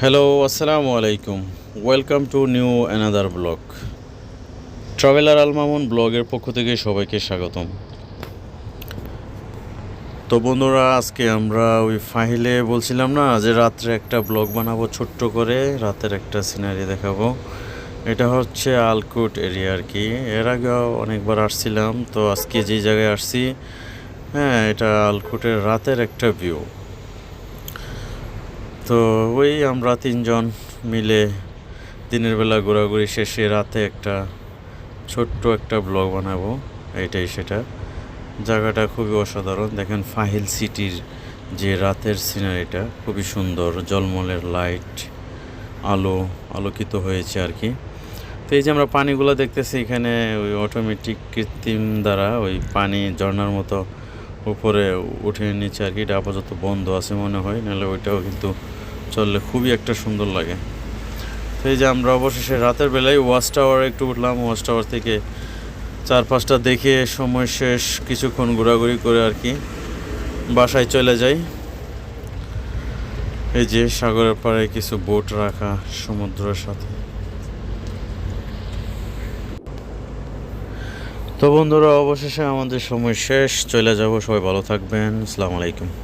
Hello আসসালামু আলাইকুম welcome to new another blog traveler Al Mamun ব্লগের পক্ষ থেকে সবাইকে স্বাগতম। তো বন্ধুরা, আজকে আমরা ওই ফাহিলে বলছিলাম না যে রাত্রে একটা ব্লগ বানাবো ছোট্ট করে, রাতের একটা সিনারি দেখাবো। এটা হচ্ছে আলকুট এরিয়া আর কি। এর আগেও অনেকবার আসছিলাম, তো আজকে যে জায়গায় আসছি হ্যাঁ এটা আলকুটের রাতের একটা ভিউ তো ওই আমরা তিনজন মিলে দিনের বেলা ঘোরাঘুরি শেষে রাতে একটা ছোট্ট একটা ব্লগ বানাবো, এইটাই সেটা। জায়গাটা খুবই অসাধারণ। দেখেন ফাহিল সিটির যে রাতের সিনারিটা, খুবই সুন্দর। জলমলের লাইট, আলো, আলোকিত হয়েছে আর কি। তো এই যে আমরা পানিগুলো দেখতেছি, এখানে ওই অটোমেটিক কৃত্রিম দ্বারা ওই পানি ঝর্নার মতো উপরে উঠে নিচে আর কি। এটা আপাতত বন্ধ আছে মনে হয়, নাহলে ওইটাও কিন্তু চললে খুবই একটা সুন্দর লাগে। তো এই যে আমরা অবশেষে রাতের বেলায় ওয়াচ টাওয়ারে একটু উঠলাম, ওয়াচ টাওয়ার থেকে চার পাঁচটা দেখে সময় শেষ, কিছুক্ষণ ঘোরাঘুরি করে আর কি বাসায় চলে যাই। এই যে সাগরের পাড়ে কিছু বোট রাখা সমুদ্রের সাথে। তো বন্ধুরা, অবশেষে আমাদের সময় শেষ। চলে যাব, সবাই ভালো থাকবেন। আসসালামু আলাইকুম।